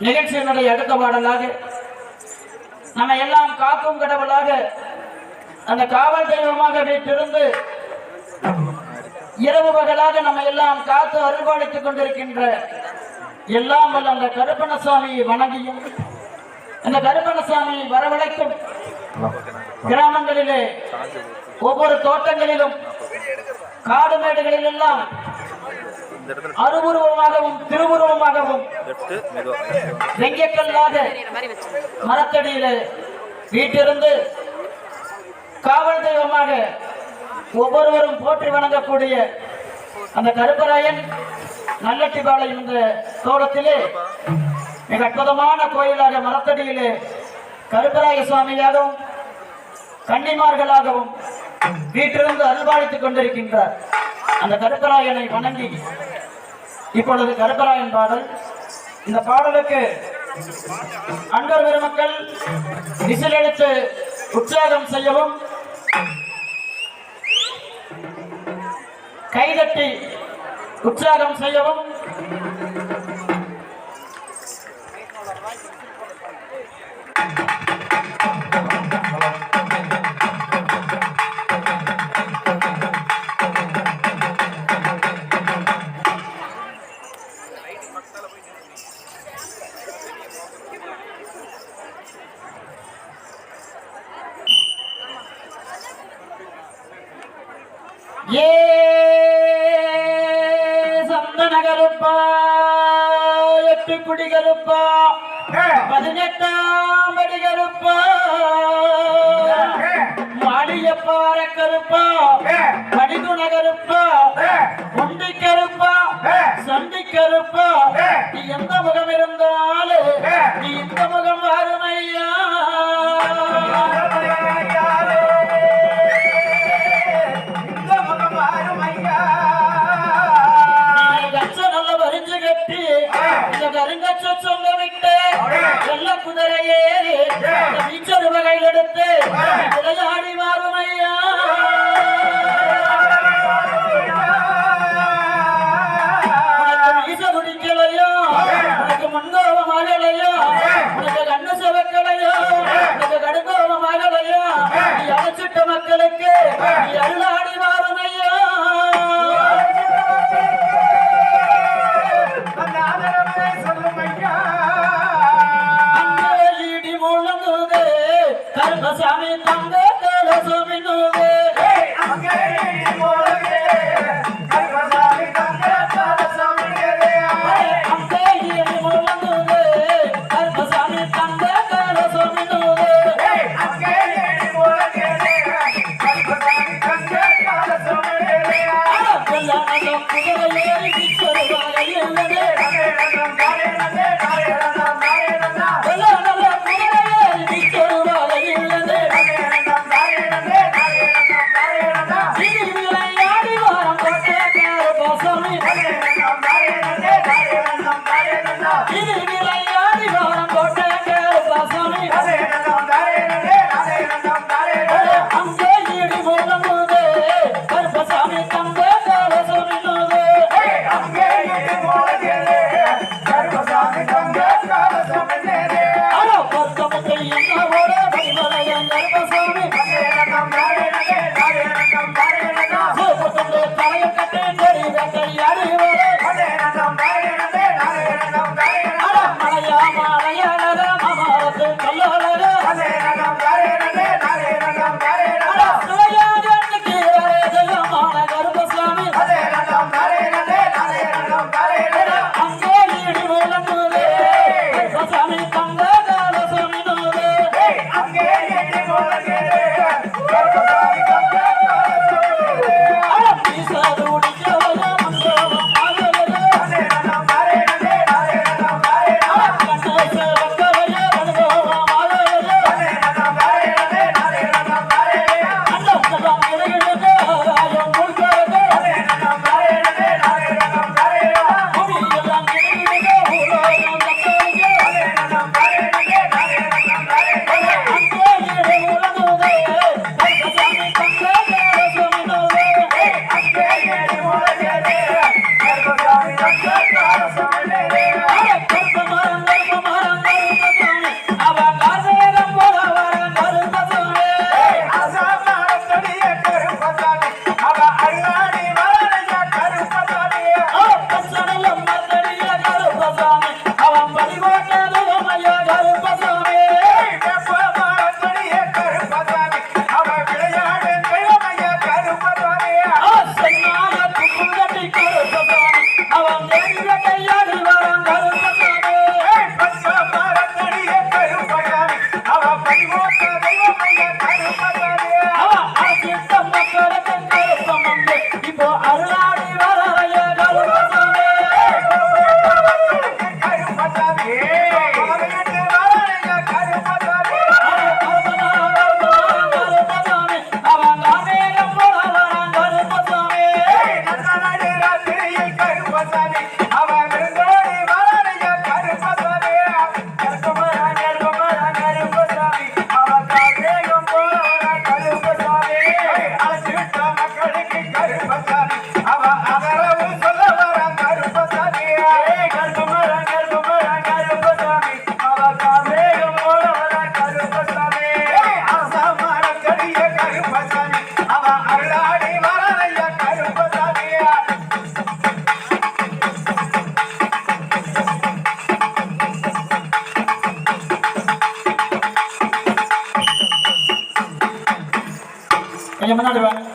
நிகழ்ச்சியினுடைய அடுத்த பாடலாக நம்ம எல்லாம் காக்கும் கடவுளாக அந்த காவல் தெய்வமாக வீட்டிருந்து இரவு பகலாக நம்ம எல்லாம் காத்து அருள்பாலித்துக் கொண்டிருக்கின்ற எல்லாம் வல்ல அந்த கருப்பணசாமியை வணங்கியும். அந்த கருப்பணசாமி வரவழைக்கும். கிராமங்களிலே ஒவ்வொரு தோட்டங்களிலும் காடு மேடுகளில் எல்லாம் அருவுருவமாகவும் திருவுருவமாகவும் வெங்கக்கல்லாக மரத்தடியில வீட்டிருந்து காவல் தெய்வமாக ஒவ்வொருவரும் போற்றி வணங்கக்கூடிய அந்த கருப்பராயன் நல்லட்டிபாளையம் என்ற தோட்டத்திலே மிக அற்புதமான கோயிலாக மரத்தடியிலே கருப்பராய சுவாமியாகவும் கன்னிமார்களாகவும் வீட்டிலிருந்து அருள்பாலித்துக் கொண்டிருக்கின்றார். அந்த கருப்பராயனை வணங்கி இப்பொழுது கருப்பராயன் பாடல். இந்த பாடலுக்கு அன்பர் பெருமக்கள் விசிலெடுத்து உற்சாகம் செய்யவும் கைதட்டி உற்சாகம் செய்யவும் ஏ கருப்பா எட்டு குடி கருப்பா பதினெட்டாம் படி கருப்பா. மாடியப்பார கருப்பா. மணிகுண கருப்பா. உண்டி கருப்பா. சண்டி கருப்பா. நீ எந்த முகம் இருந்தாலும் நீ இந்த முகம் அருமையா 你们那里边